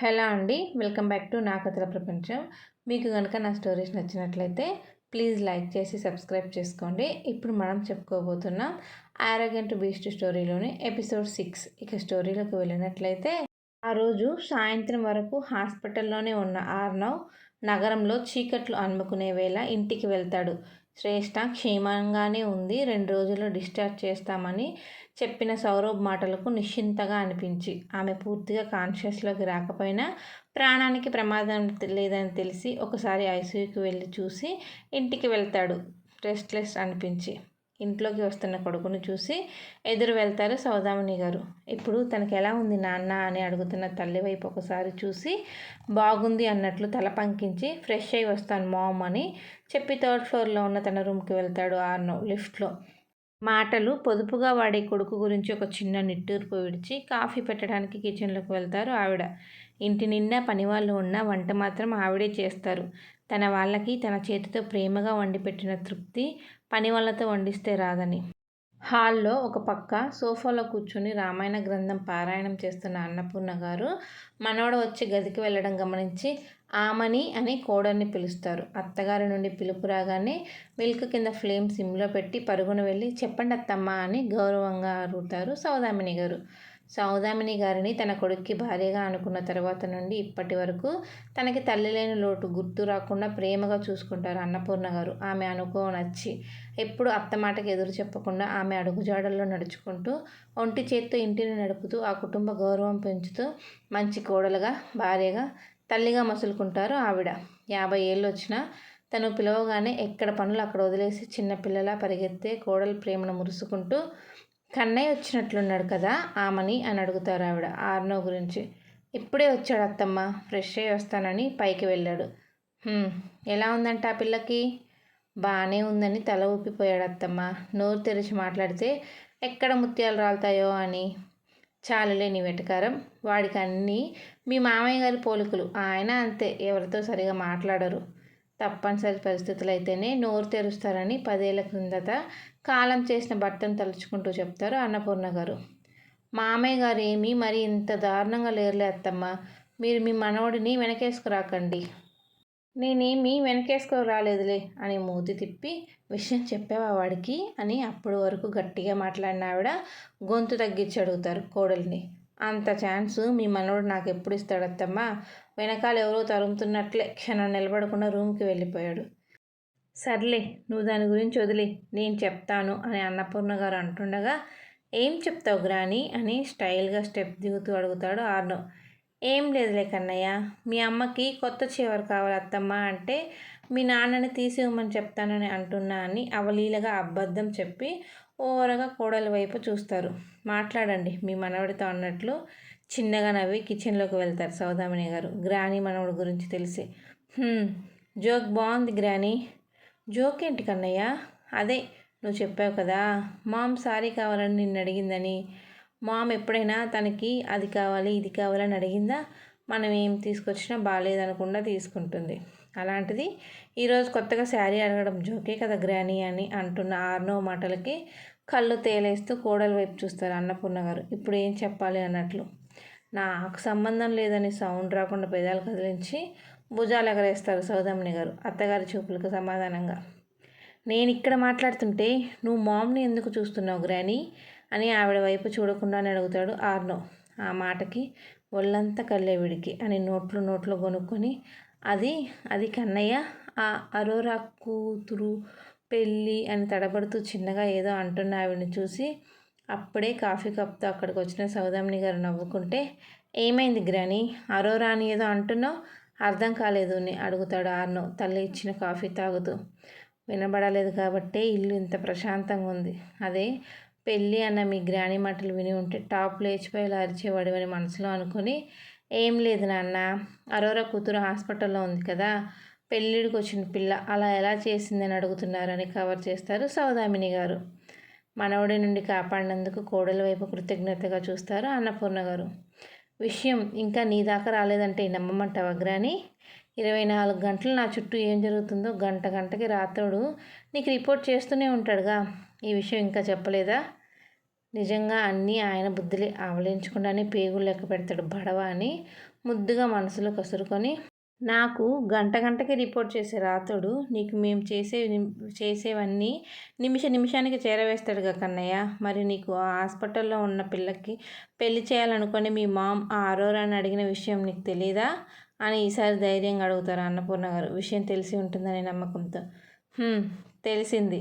Hello అండి welcome back to నా కథల ప్రపంచం. మీకు కనుక నా స్టోరీస్ నచ్చినట్లయితే ప్లీజ్ లైక్ చేసి సబ్స్క్రైబ్ చేసుకోండి. ఇప్పుడు మనం చెప్పుకోబోతున్నాం ఆరోగెంట్ బీస్ట్ స్టోరీలోని ఎపిసోడ్ సిక్స్. ఇక స్టోరీలోకి వెళ్ళినట్లయితే ఆ రోజు సాయంత్రం వరకు హాస్పిటల్లోనే ఉన్న ఆర్నవ్ నగరంలో చీకట్లు అమ్ముకునే వేళ ఇంటికి వెళ్తాడు. శ్రేష్ఠ క్షేమంగానే ఉంది. రెండు రోజుల్లో డిశ్చార్జ్ చేస్తామని చెప్పిన సౌరభ్ మాటలకు నిశ్చింతగా అనిపించి ఆమె పూర్తిగా కాన్షియస్లోకి రాకపోయినా ప్రాణానికి ప్రమాదం లేదని తెలిసి ఒకసారి ఐసీయూకి వెళ్ళి చూసి ఇంటికి వెళ్తాడు. రెస్ట్లెస్ అనిపించి. ఇంట్లోకి వస్తున్న కొడుకును చూసి ఎదురు వెళ్తారు సౌదామిని గారు. ఇప్పుడు తనకి ఎలా ఉంది నాన్న అని అడుగుతున్న తల్లి వైపు ఒకసారి చూసి బాగుంది అన్నట్లు తల పంకించి ఫ్రెష్ అయి వస్తాను మామ్ అని చెప్పి థర్డ్ ఫ్లోర్లో ఉన్న తన రూమ్కి వెళ్తాడు ఆర్నో లిఫ్ట్లో. మాటలు పొదుపుగా వాడే కొడుకు గురించి ఒక చిన్న నిట్టూర్పు విడిచి కాఫీ పెట్టడానికి కిచెన్లోకి వెళ్తారు ఆవిడ. ఇంటి నిండా పనివాళ్ళు ఉన్న వంట మాత్రం ఆవిడే చేస్తారు. తన వాళ్ళకి తన చేతితో ప్రేమగా వండిపెట్టిన తృప్తి పని వాళ్ళతో వండిస్తే రాదని. హాల్లో ఒక పక్క సోఫాలో కూర్చుని రామాయణ గ్రంథం పారాయణం చేస్తున్న అన్నపూర్ణ గారు మనవడు వచ్చి గదికి వెళ్ళడం గమనించి ఆమని అని కోడల్ని పిలుస్తారు. అత్తగారి నుండి పిలుపు రాగానే మిల్క్ కింద ఫ్లేమ్ సిమ్లో పెట్టి పరుగున వెళ్ళి చెప్పండి అత్తమ్మ అని గౌరవంగా అడుగుతారు సౌదామిని గారు. సౌదామిని గారిని తన కొడుక్కి భార్యగా అనుకున్న తర్వాత నుండి ఇప్పటి వరకు తనకి తల్లి లేని లోటు గుర్తు రాకుండా ప్రేమగా చూసుకుంటారు అన్నపూర్ణ గారు. ఆమె అనుకో నచ్చి ఎప్పుడు అత్తమాటకి ఎదురు చెప్పకుండా ఆమె అడుగుజాడల్లో నడుచుకుంటూ ఒంటి చేత్తో ఇంటిని నడుపుతూ ఆ కుటుంబ గౌరవం పెంచుతూ మంచి కోడలుగా భార్యగా తల్లిగా మసులుకుంటారు ఆవిడ. యాభై ఏళ్ళు వచ్చినా తను పిలవగానే ఎక్కడ పనులు అక్కడ వదిలేసి చిన్నపిల్లలా పరిగెత్తే కోడలు ప్రేమను మురుసుకుంటూ కన్నయ్య వచ్చినట్లున్నాడు కదా ఆమని అని అడుగుతారు ఆవిడ. ఆర్నో గురించి. ఇప్పుడే వచ్చాడు అత్తమ్మ ఫ్రెష్ అయ్యి వస్తానని పైకి వెళ్ళాడు. ఎలా ఉందంట ఆ పిల్లకి? బాగానే ఉందని తల ఊపిపోయాడు అత్తమ్మ. నోరు తెరిచి మాట్లాడితే ఎక్కడ ముత్యాలు రాలుతాయో అని. చాలులే నీ వెటకారం. వాడికి అన్నీ మీ మామయ్య గారి పోలికలు. ఆయన అంతే ఎవరితో సరిగా మాట్లాడరు. తప్పనిసరి పరిస్థితులు అయితేనే నోరు తెరుస్తారని పదేళ్ళ క్రిందట కాలం చేసిన భర్తను తలుచుకుంటూ చెప్తారు అన్నపూర్ణ గారు. మామయ్య గారు ఏమీ మరి ఇంత దారుణంగా లేరులే అత్తమ్మ. మీరు మీ మనవడిని వెనకేసుకురాకండి నేనేమీ వెనకేసుకు రాలేదులే అని మూతి తిప్పి విషయం చెప్పావా వాడికి అని అప్పటి వరకు గట్టిగా మాట్లాడిన ఆవిడ గొంతు తగ్గించి అడుగుతారు కోడల్ని. అంత ఛాన్స్ మీ మనవడు నాకు ఎప్పుడు ఇస్తాడత్తమ్మా వెనకాల ఎవరో తరుముతున్నట్లే క్షణం నిలబడకుండా రూమ్కి వెళ్ళిపోయాడు. సర్లే నువ్వు దాని గురించి వదిలే నేను చెప్తాను అని అన్నపూర్ణ గారు అంటుండగా ఏం చెప్తావు గ్రాని? అని స్టైల్గా స్టెప్ దిగుతూ అడుగుతాడు ఆర్నో. ఏం లేదులే కన్నయ్య మీ అమ్మకి కొత్త చివరి కావాలి అత్తమ్మ అంటే మీ నాన్నని తీసి ఇవ్వమని చెప్తానని అంటున్నా అని అవలీలగా అబద్ధం చెప్పి ఓవరగా కోడలి వైపు చూస్తారు. మాట్లాడండి మీ మనవడితో అన్నట్లు చిన్నగా నవ్వి కిచెన్లోకి వెళ్తారు సౌదామిని గారు. గ్రానీ మనవడి గురించి తెలిసి జోక్ బాగుంది గ్రానీ. జోక్ ఏంటి కన్నయ్య? అదే నువ్వు చెప్పావు కదా మామ్ సారీ కావాలని నిన్ను అడిగిందని. మామ్ ఎప్పుడైనా తనకి అది కావాలి ఇది కావాలని అడిగిందా? మనం ఏం తీసుకొచ్చినా బాగాలేదనకుండా తీసుకుంటుంది. అలాంటిది ఈరోజు కొత్తగా శారీ అడగడం జోకే కదా గ్రానీ అని అంటున్న ఆర్నో మాటలకి కళ్ళు తేలేస్తూ కోడల వైపు చూస్తారు అన్నపూర్ణ గారు. ఇప్పుడు ఏం చెప్పాలి అన్నట్లు. నాకు సంబంధం లేదని సౌండ్ రాకుండా పెదాలు కదిలించి భుజాలు ఎగరేస్తారు సౌదమ్మని గారు అత్తగారి చూపులకు సమాధానంగా. నేను ఇక్కడ మాట్లాడుతుంటే నువ్వు మామ్ని ఎందుకు చూస్తున్నావు గ్రానీ అని ఆవిడ వైపు చూడకుండానే అడుగుతాడు ఆర్నో. ఆ మాటకి ఒళ్ళంతా కళ్ళేవిడికి అని నోట్లు నోట్లు కొనుక్కొని అది అది కన్నయ్య ఆ అరోరా కూతురు పెళ్ళి అని తడబడుతూ చిన్నగా ఏదో అంటున్న ఆవిడని చూసి అప్పుడే కాఫీ కప్తో అక్కడికి వచ్చిన సౌదామిని గారు నవ్వుకుంటే ఏమైంది గ్రాని? అరోరా అని ఏదో అంటున్నావు? అర్థం కాలేదు అని అడుగుతాడు ఆర్నో తల్లి ఇచ్చిన కాఫీ తాగుతూ. వినబడలేదు కాబట్టే ఇల్లు ఇంత ప్రశాంతంగా ఉంది. అదే పెళ్ళి అన్న మీ గ్రాని మాటలు విని ఉంటే టాప్ లేచిపోయి అరిచేవాడమని మనసులో అనుకుని ఏం లేదు నాన్న అరోరా కూతురు హాస్పిటల్లో ఉంది కదా పెళ్ళిడికి వచ్చిన పిల్ల అలా ఎలా చేసిందని అడుగుతున్నారని కవర్ చేస్తారు సౌదామిని గారు. మనవడి నుండి కాపాడినందుకు కోడల వైపు కృతజ్ఞతగా చూస్తారు అన్నపూర్ణ గారు. విషయం ఇంకా నీ దాకా రాలేదంటే నమ్మమంటావా గ్రాని? ఇరవై నాలుగు గంటలు నా చుట్టూ ఏం జరుగుతుందో గంట గంటకి రాత్రుడు నీకు రిపోర్ట్ చేస్తూనే ఉంటాడుగా. ఈ విషయం ఇంకా చెప్పలేదా? నిజంగా అన్నీ ఆయన బుద్ధులే ఆవలించకుండానే పేగులు లెక్క పెడతాడు బడవ అని ముద్దుగా మనసులో కసురుకొని నాకు గంట గంటకి రిపోర్ట్ చేసే రాతుడు నీకు మేము చేసే చేసేవన్నీ నిమిష నిమిషానికి చేరవేస్తాడుగా కన్నయ్య. మరి నీకు ఆ హాస్పిటల్లో ఉన్న పిల్లకి పెళ్ళి చేయాలనుకుని మీ మామ్ ఆ అరోరాని అడిగిన విషయం నీకు తెలీదా? అని ఈసారి ధైర్యంగా అడుగుతారు అన్నపూర్ణ గారు. విషయం తెలిసి ఉంటుందనే నమ్మకంతో. తెలిసింది.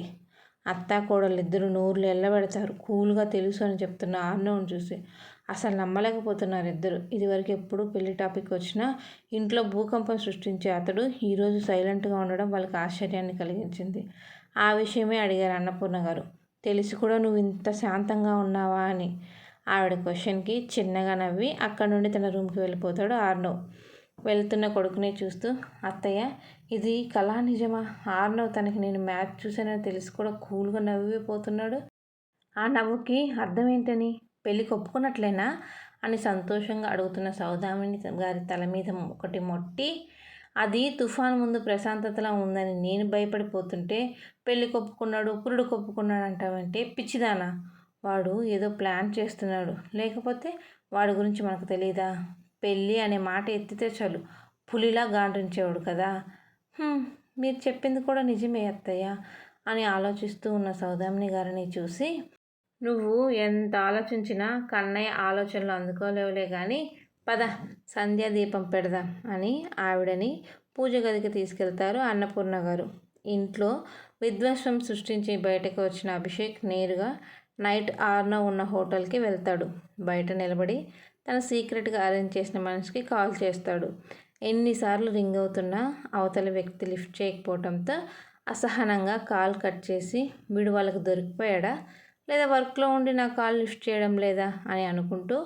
అత్త కోడలు ఇద్దరు నోర్లు ఎల్లబెడతారు. కూల్గా తెలుసు అని చెప్తున్న ఆర్నవ్ని చూసి అసలు నమ్మలేకపోతున్నారు ఇద్దరు. ఇదివరకు ఎప్పుడు పెళ్ళి టాపిక్ వచ్చినా ఇంట్లో భూకంపం సృష్టించే అతడు ఈరోజు సైలెంట్గా ఉండడం వాళ్ళకి ఆశ్చర్యాన్ని కలిగించింది. ఆ విషయమే అడిగారు అన్నపూర్ణ గారు. తెలిసి కూడా నువ్వు ఇంత శాంతంగా ఉన్నావా అని. ఆవిడ క్వశ్చన్కి చిన్నగా నవ్వి అక్కడ నుండి తన రూమ్కి వెళ్ళిపోతాడు ఆర్నవ్ వెళ్తున్న కొడుకునే చూస్తూ అత్తయ్య ఇది కళా నిజమా? ఆర్నవ్ తనకి నేను మ్యాచ్ చూశానని తెలిసి కూడా కూల్గా నవ్విపోతున్నాడు. ఆ నవ్వుకి అర్థం ఏంటని పెళ్ళి ఒప్పుకున్నట్లేనా? అని సంతోషంగా అడుగుతున్న సౌదామిని గారి తల మీద ఒకటి మొట్టి అది తుఫాన్ ముందు ప్రశాంతతలా ఉందని నేను భయపడిపోతుంటే పెళ్ళి కొప్పుకున్నాడు పురుడు కొప్పుకున్నాడు అంటావంటే పిచ్చిదానా? వాడు ఏదో ప్లాన్ చేస్తున్నాడు. లేకపోతే వాడి గురించి మనకు తెలియదా పెళ్ళి అనే మాట ఎత్తితే చాలు. పులిలా గాండ్రించేవాడు కదా. మీరు చెప్పింది కూడా నిజమే అత్తయ్య అని ఆలోచిస్తూ ఉన్న సౌదామిని గారిని చూసి నువ్వు ఎంత ఆలోచించినా కన్నయ్య ఆలోచనలు అందుకోలేవులే కానీ పద సంధ్యా దీపం పెడదాం అని ఆవిడని పూజ గదికి తీసుకెళ్తారు అన్నపూర్ణ గారు. ఇంట్లో విధ్వంసం సృష్టించి బయటకు వచ్చిన అభిషేక్ నేరుగా నైట్ ఆరున ఉన్న హోటల్కి వెళ్తాడు. బయట నిలబడి తన సీక్రెట్గా అరేంజ్ చేసిన మనిషికి కాల్ చేస్తాడు. ఎన్నిసార్లు రింగ్ అవుతున్నా అవతల వ్యక్తి లిఫ్ట్ చేయకపోవడంతో అసహనంగా కాల్ కట్ చేసి వీడు వాళ్ళకి దొరికిపోయాడా? లేదా వర్క్లో ఉండి నా కాల్ లిఫ్ట్ చేయడం లేదా? అని అనుకుంటూ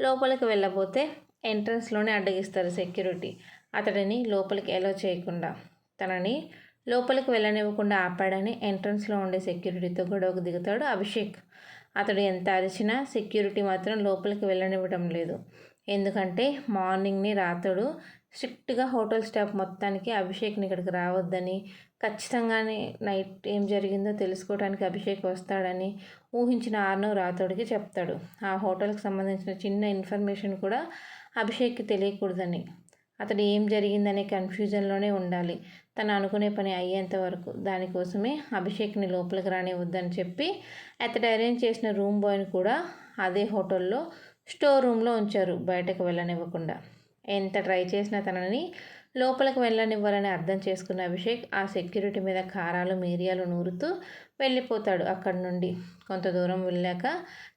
లోపలికి వెళ్ళబోతే ఎంట్రన్స్లోనే అడ్డగిస్తారు సెక్యూరిటీ. అతడిని లోపలికి ఎలో చేయకుండా తనని లోపలికి వెళ్ళనివ్వకుండా ఆపాడని ఎంట్రన్స్లో ఉండే సెక్యూరిటీతో గొడవకు దిగుతాడు అభిషేక్. అతడు ఎంత అరిచినా సెక్యూరిటీ మాత్రం లోపలికి వెళ్ళనివ్వడం లేదు. ఎందుకంటే మార్నింగ్ని రాతడు స్ట్రిక్ట్గా హోటల్ స్టాఫ్ మొత్తానికి అభిషేక్ని ఇక్కడికి రావద్దని ఖచ్చితంగానే నైట్ ఏం జరిగిందో తెలుసుకోవడానికి అభిషేక్ వస్తాడని ఊహించిన ఆర్నవ్ రాతోడికి చెప్తాడు. ఆ హోటల్కి సంబంధించిన చిన్న ఇన్ఫర్మేషన్ కూడా అభిషేక్కి తెలియకూడదని. అతడు ఏం జరిగిందనే కన్ఫ్యూజన్లోనే ఉండాలి. తను అనుకునే పని అయ్యేంత వరకు దానికోసమే అభిషేక్ని లోపలికి రానివద్దని చెప్పి అతడు అరేంజ్ చేసిన రూమ్ బాయ్ని కూడా అదే హోటల్లో స్టోర్ రూమ్లో ఉంచారు బయటకు వెళ్ళనివ్వకుండా. ఎంత ట్రై చేసినా తనని లోపలికి వెళ్ళనివ్వాలని అర్థం చేసుకున్న అభిషేక్ ఆ సెక్యూరిటీ మీద కారాలు మీరియాలు నూరుతూ వెళ్ళిపోతాడు అక్కడి నుండి. కొంత దూరం వెళ్ళాక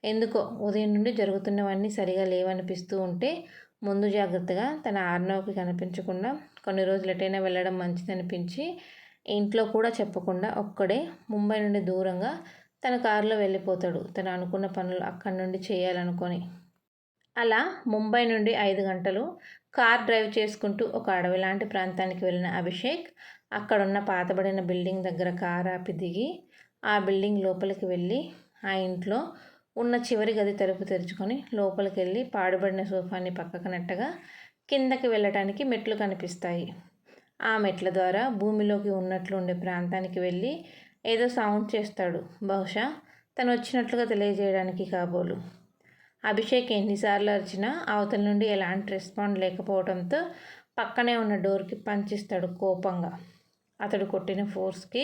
ఎందుకో ఉదయం నుండి జరుగుతున్నవన్నీ సరిగా లేవనిపిస్తూ ఉంటే ముందు జాగ్రత్తగా తన ఆర్నవ్కి కనిపించకుండా కొన్ని రోజులు ఎటైనా వెళ్ళడం మంచిదనిపించి ఇంట్లో కూడా చెప్పకుండా ఒక్కడే ముంబై నుండి దూరంగా తన కారులో వెళ్ళిపోతాడు. తను అనుకున్న పనులు అక్కడి నుండి చేయాలనుకొని. అలా ముంబై నుండి ఐదు గంటలు కార్ డ్రైవ్ చేసుకుంటూ ఒక అడవి లాంటి ప్రాంతానికి వెళ్ళిన అభిషేక్ అక్కడున్న పాతబడిన బిల్డింగ్ దగ్గర కార్ ఆపి దిగి ఆ బిల్డింగ్ లోపలికి వెళ్ళి ఆ ఇంట్లో ఉన్న చివరి గది తలుపు తెరుచుకొని లోపలికి వెళ్ళి పాడుబడిన సోఫాని పక్కకు నెట్టగా కిందకి వెళ్ళటానికి మెట్లు కనిపిస్తాయి. ఆ మెట్ల ద్వారా భూమిలోకి ఉన్నట్లు ఉండే ప్రాంతానికి వెళ్ళి ఏదో సౌండ్ చేస్తాడు. బహుశా తను వచ్చినట్లుగా తెలియజేయడానికి కాబోలు. అభిషేక్ ఎన్నిసార్లు అరిచినా అవతల నుండి ఎలాంటి రెస్పాండ్ లేకపోవడంతో పక్కనే ఉన్న డోర్కి పంచిస్తాడు కోపంగా. అతడు కొట్టిన ఫోర్స్కి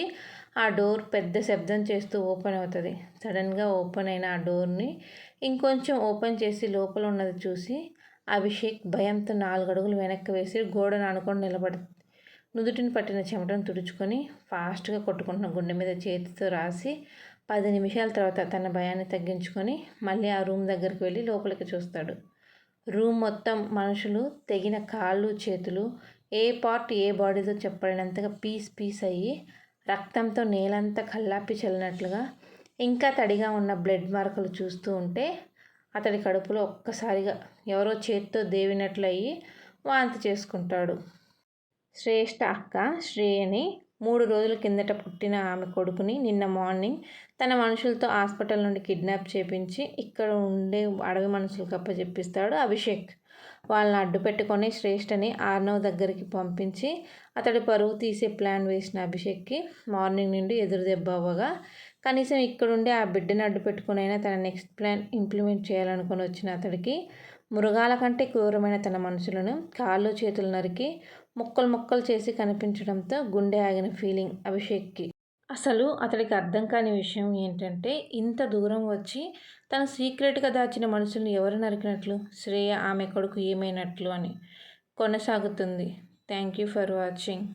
ఆ డోర్ పెద్ద శబ్దం చేస్తూ ఓపెన్ అవుతుంది. సడన్గా ఓపెన్ అయిన ఆ డోర్ని ఇంకొంచెం ఓపెన్ చేసి లోపల ఉన్నది చూసి అభిషేక్ భయంతో నాలుగడుగులు వెనక్కి వేసి గోడను అనుకొని నిలబడి నుదుటిని పట్టిన చెమటను తుడుచుకొని ఫాస్ట్గా కొట్టుకుంటున్న గుండె మీద చేతితో రాసి పది నిమిషాల తర్వాత తన భయాన్ని తగ్గించుకొని మళ్ళీ ఆ రూమ్ దగ్గరికి వెళ్ళి లోపలికి చూస్తాడు. రూమ్ మొత్తం మనుషులు తెగిన కాళ్ళు చేతులు ఏ పార్ట్ ఏ బాడీతో చెప్పడినంతగా పీస్ పీస్ అయ్యి రక్తంతో నేలంతా కల్లాపి చల్లినట్లుగా ఇంకా తడిగా ఉన్న బ్లడ్ మార్కులు చూస్తూ ఉంటే అతడి కడుపులో ఒక్కసారిగా ఎవరో చేత్తో దేవినట్లు అయ్యి వాంతి చేసుకుంటాడు. శ్రేష్ఠ అక్క శ్రేయని మూడు రోజుల కిందట పుట్టిన ఆమె కొడుకుని నిన్న మార్నింగ్ తన మనుషులతో హాస్పిటల్ నుండి కిడ్నాప్ చేపించి ఇక్కడ ఉండే అడవి మనుషులకు అప్పచెప్పిస్తాడు అభిషేక్. వాళ్ళని అడ్డు పెట్టుకొని శ్రేష్ఠని ఆర్నవ్ దగ్గరికి పంపించి అతడి పరువు తీసే ప్లాన్ వేసిన అభిషేక్కి మార్నింగ్ నుండి ఎదురు దెబ్బ అవ్వగా కనీసం ఇక్కడుండి ఆ బిడ్డని అడ్డు పెట్టుకునైనా తన నెక్స్ట్ ప్లాన్ ఇంప్లిమెంట్ చేయాలనుకుని వచ్చిన అతడికి మృగాల కంటే క్రూరమైన తన మనుషులను కాళ్ళు చేతులు నరికి ముక్కలు ముక్కలు చేసి కనిపించడంతో గుండె ఆగిన ఫీలింగ్ అభిషేక్కి. అసలు అతడికి అర్థం కాని విషయం ఏంటంటే ఇంత దూరం వచ్చి తను సీక్రెట్గా దాచిన మనుషుల్ని ఎవరు నరికినట్లు? శ్రేయ ఆమె కొడుకు ఏమైనట్లు అని కొనసాగుతుంది. Thank you for watching.